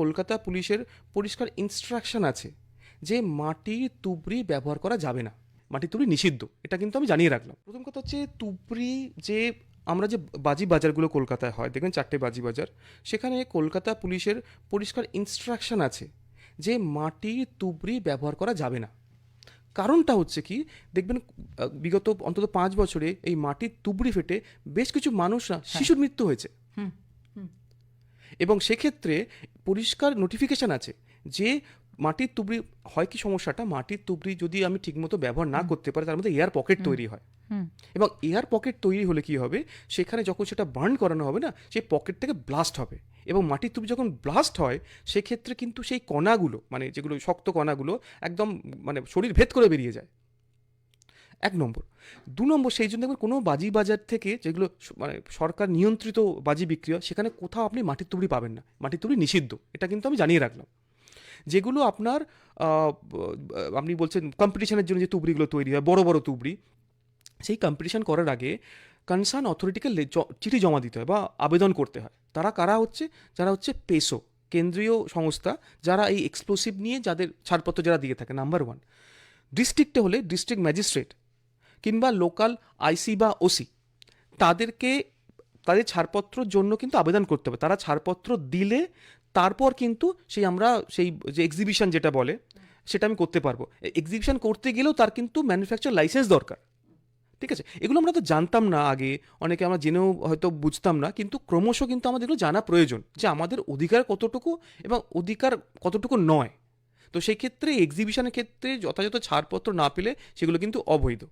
কলকাতা পুলিশের পরিষ্কার ইনস্ট্রাকশন আছে যে মাটির তুবড়ি ব্যবহার করা যাবে না। মাটির তুবড়ি নিষিদ্ধ এটা কিন্তু আমি জানিয়ে রাখলাম। প্রথম কথা হচ্ছে তুবড়ি যে আমরা যে বাজি বাজারগুলো কলকাতায় হয় দেখবেন চারটে বাজি বাজার সেখানে কলকাতা পুলিশের পরিষ্কার ইনস্ট্রাকশন আছে যে মাটির তুবড়ি ব্যবহার করা যাবে না। কারণটা হচ্ছে কি দেখবেন বিগত অন্তত পাঁচ বছরে এই মাটির তুবড়ি ফেটে বেশ কিছু মানুষ শিশুর মৃত্যু হয়েছে। এবং সেক্ষেত্রে পরিষ্কার নোটিফিকেশন আছে যে মাটির তুবড়ি হয় কি সমস্যাটা? মাটির তুবড়ি যদি আমি ঠিকমতো ব্যবহার না করতে পারি তার মধ্যে এয়ার পকেট তৈরি হয়। এবং এয়ার পকেট তৈরি হলে কি হবে? সেখানে যখন সেটা বার্ন করানো হবে না সেই পকেট থেকে ব্লাস্ট হবে। এবং মাটির তুবড়ি যখন ব্লাস্ট হয় সেক্ষেত্রে কিন্তু সেই কণাগুলো মানে যেগুলো শক্ত কণাগুলো একদম মানে শরীর ভেদ করে বেরিয়ে যায়। এক নম্বর। দু নম্বর, সেই জন্য দেখবেন কোনো বাজি বাজার থেকে যেগুলো মানে সরকার নিয়ন্ত্রিত বাজি বিক্রি হয়, সেখানে কোথাও আপনি মাটির তুবড়ি পাবেন না। মাটির তুবড়ি নিষিদ্ধ। এটা কিন্তু আমি জানিয়ে রাখলাম। যেগুলো আপনার আপনি বলছেন কম্পিটিশনের জন্য যে তুবড়িগুলো তৈরি হয়, বড় বড় তুবড়ি, সেই কম্পিটিশন করার আগে কনসার্ন অথরিটিকে চিঠি জমা দিতে হয় বা আবেদন করতে হয়। তারা কারা হচ্ছে? যারা হচ্ছে পেসো, কেন্দ্রীয় সংস্থা, যারা এই এক্সপ্লোসিভ নিয়ে যাদের ছাড়পত্র যারা দিয়ে থাকে নাম্বার ওয়ান ডিস্ট্রিক্টে হলে ডিস্ট্রিক্ট ম্যাজিস্ট্রেট কিংবা লোকাল আইসি বা ওসি, তাদেরকে, তাদের ছাড়পত্রর জন্য কিন্তু আবেদন করতে হবে। তারা ছাড়পত্র দিলে তারপর কিন্তু সেই আমরা সেই যে এক্সিবিশন যেটা বলে, সেটা আমি করতে পারব। এক্সিবিশন করতে গেলেও তার কিন্তু ম্যানুফ্যাকচার লাইসেন্স দরকার। ঠিক আছে? এগুলো আমরা তো জানতাম না আগে, অনেকে আমরা জেনেও হয়তো বুঝতাম না, কিন্তু ক্রমশ কিন্তু আমাদের এগুলো জানা প্রয়োজন যে আমাদের অধিকার কতটুকু এবং অধিকার কতটুকু নয়। তো সেই ক্ষেত্রে এক্সিবিশনের ক্ষেত্রে যথাযথ ছাড়পত্র না পেলে সেগুলো কিন্তু অবৈধ।